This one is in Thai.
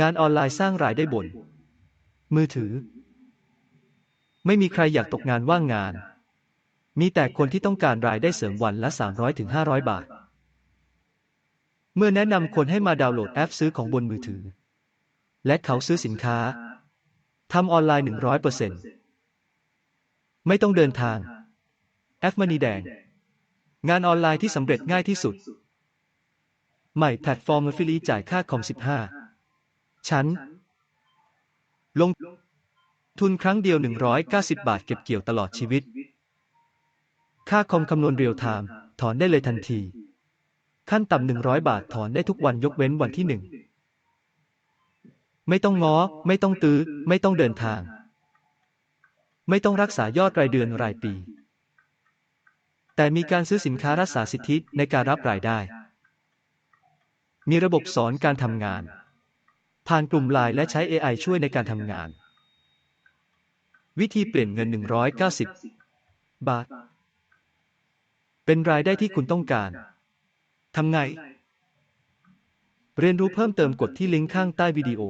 งานออนไลน์สร้างรายได้บน มือถือ ไม่มีใครอยากตกงานว่างงาน มีแต่คนที่ต้องการรายได้เสริมวันละ 300ถึง500 บาท เมื่อแนะนำคนให้มาดาวน์โหลดแอปซื้อของบนมือถือ และเขาซื้อสินค้าทำออนไลน์ 100%ไม่ต้องเดินทาง แอปมันนีแดง งานออนไลน์ที่สำเร็จง่ายที่สุด ใหม่แพลตฟอร์มฟรีจ่ายค่าคอม 15 ชั้นลงทุนครั้งเดียว 190 บาทเก็บเกี่ยวตลอดชีวิต ค่าคอมคำนวณเรียลไทม์ถอนได้เลยทันที ขั้นต่ำ 100 บาทถอนได้ทุกวันยกเว้นวันที่หนึ่ง ไม่ต้องง้อ ไม่ต้องตื้อ ไม่ต้องเดินทาง ไม่ต้องรักษายอดรายเดือนรายปี แต่มีการซื้อสินค้ารักษาสิทธิในการรับรายได้ มีระบบสอนการทำงาน ผ่านกลุ่มไลน์และใช้ AI ช่วยในการทำงาน วิธีเปลี่ยนเงิน 190 บาท เป็นรายได้ที่คุณต้องการ ทำไง เรียนรู้เพิ่มเติมกดที่ลิงก์ข้างใต้วิดีโอ